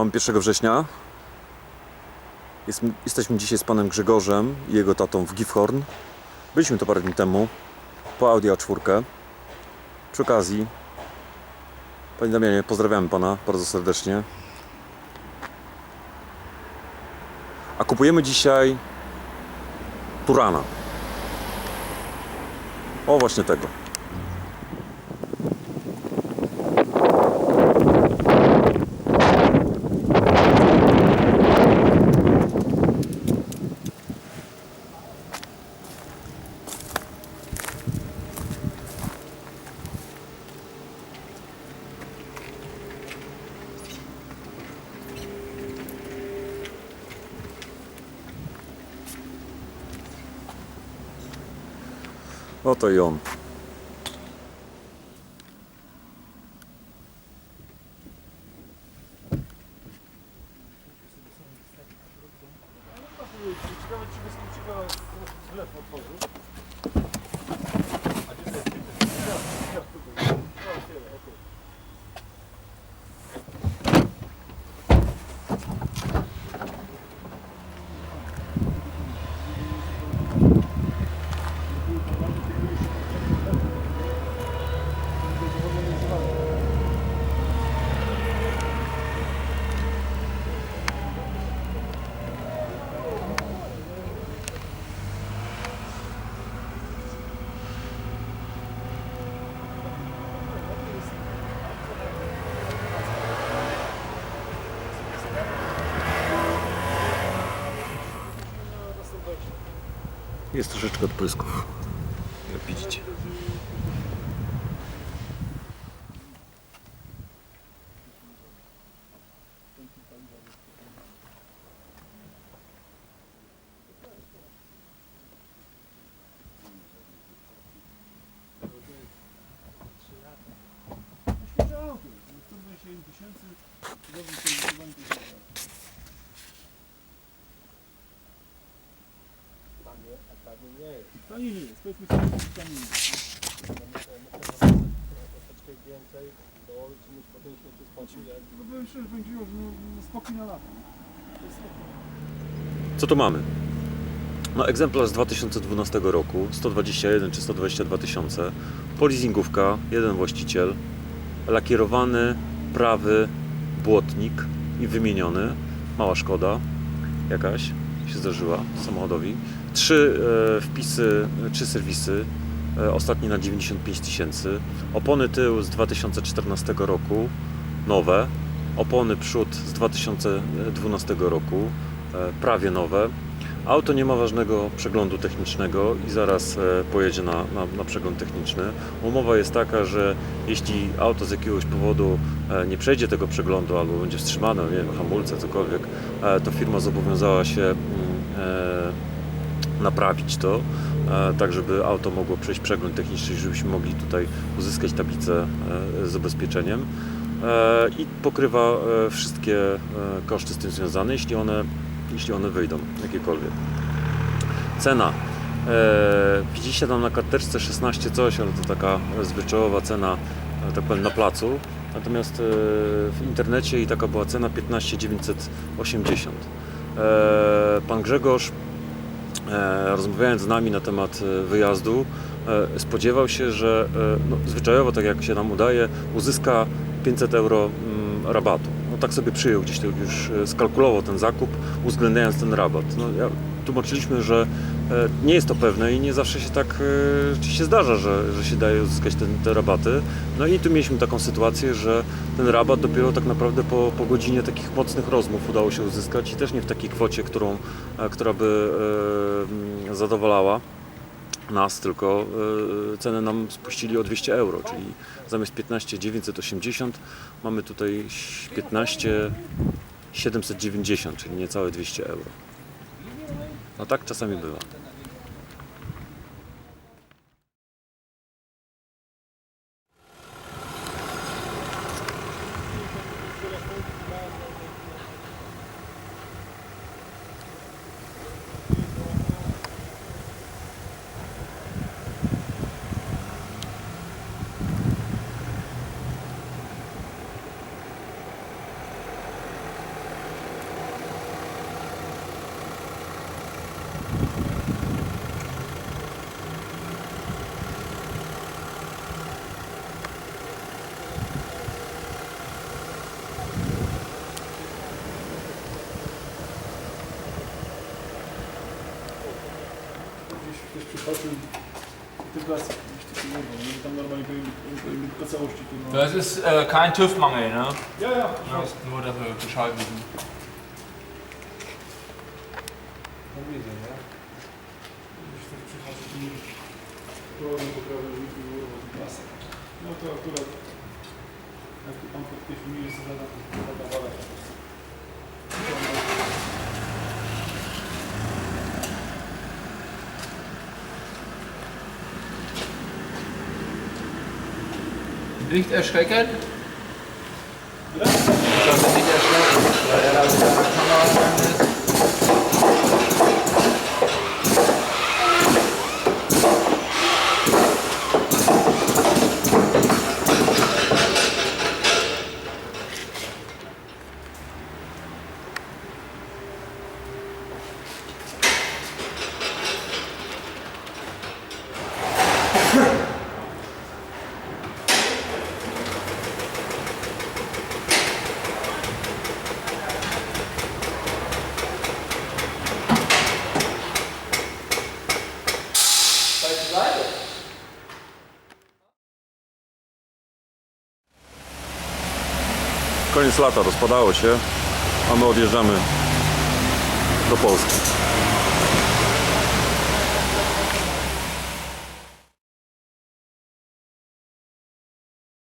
Mamy 1 września. Jest, jesteśmy dzisiaj z panem Grzegorzem i jego tatą w Gifhorn. Byliśmy to parę dni temu po Audi A4. Przy okazji, panie Damianie, pozdrawiamy pana bardzo serdecznie. A kupujemy dzisiaj Turana. O, właśnie tego. Oto i on. Ciekawe, czy wyskoczyła zlew otworzył. Jest troszeczkę odprysków, jak widzicie. Świeże auto. 127 tysięcy. Dobrze serwisowany to jest. Tanie, a nie jest. Tani nie jest. To jest. Co mamy? No, egzemplarz z 2012 roku, 121 czy 122 tysiące, polizingówka, jeden właściciel, lakierowany, prawy błotnik i wymieniony, mała szkoda jakaś się zdarzyła samochodowi, trzy e, wpisy, trzy serwisy, e, ostatni na 95 tysięcy, opony tył z 2014 roku, nowe, opony przód z 2012 roku, e, prawie nowe. Auto nie ma ważnego przeglądu technicznego i zaraz pojedzie na, na, na przegląd techniczny. Umowa jest taka, że jeśli auto z jakiegoś powodu nie przejdzie tego przeglądu albo będzie wstrzymane, nie wiem, hamulce, cokolwiek, to firma zobowiązała się mm, naprawić to, e, tak żeby auto mogło przejść przegląd techniczny, żebyśmy mogli tutaj uzyskać tablicę e, z zabezpieczeniem e, i pokrywa wszystkie koszty z tym związane, jeśli one, jeśli one wyjdą, jakiekolwiek. Cena. Widzicie tam na karteczce 16 coś, ale to taka zwyczajowa cena, tak powiem, na placu. Natomiast w internecie i taka była cena 15 980. E, pan Grzegorz, rozmawiając z nami na temat e, wyjazdu, e, spodziewał się, że e, no, zwyczajowo, tak jak się nam udaje, uzyska 500 euro mm, rabatu. Tak sobie przyjął gdzieś to już e, skalkulował ten zakup, uwzględniając ten rabat. No, ja, tłumaczyliśmy, że e, nie jest to pewne i nie zawsze się tak e, rzeczywiście zdarza, że, że się daje uzyskać ten, te rabaty. No i tu mieliśmy taką sytuację, że ten rabat dopiero tak naprawdę po, po godzinie takich mocnych rozmów udało się uzyskać i też nie w takiej kwocie, którą, która by zadowalała nas, tylko e, cenę nam spuścili o 200 euro, czyli zamiast 15 980 mamy tutaj 15 790, czyli niecałe 200 euro. No tak czasami bywa. trotzdem TÜV was kann man mal in die Całości tun. Das ist äh, kein TÜV-Mangel, ne? Ja, ja. ja nur, dass wir Bescheid wissen. No to akurat, jak pan podpiechnie, jest zadawalek. Nicht erschrecken? Ja? Ich nicht erschrecken, Koniec lata, rozpadało się, a my odjeżdżamy do Polski.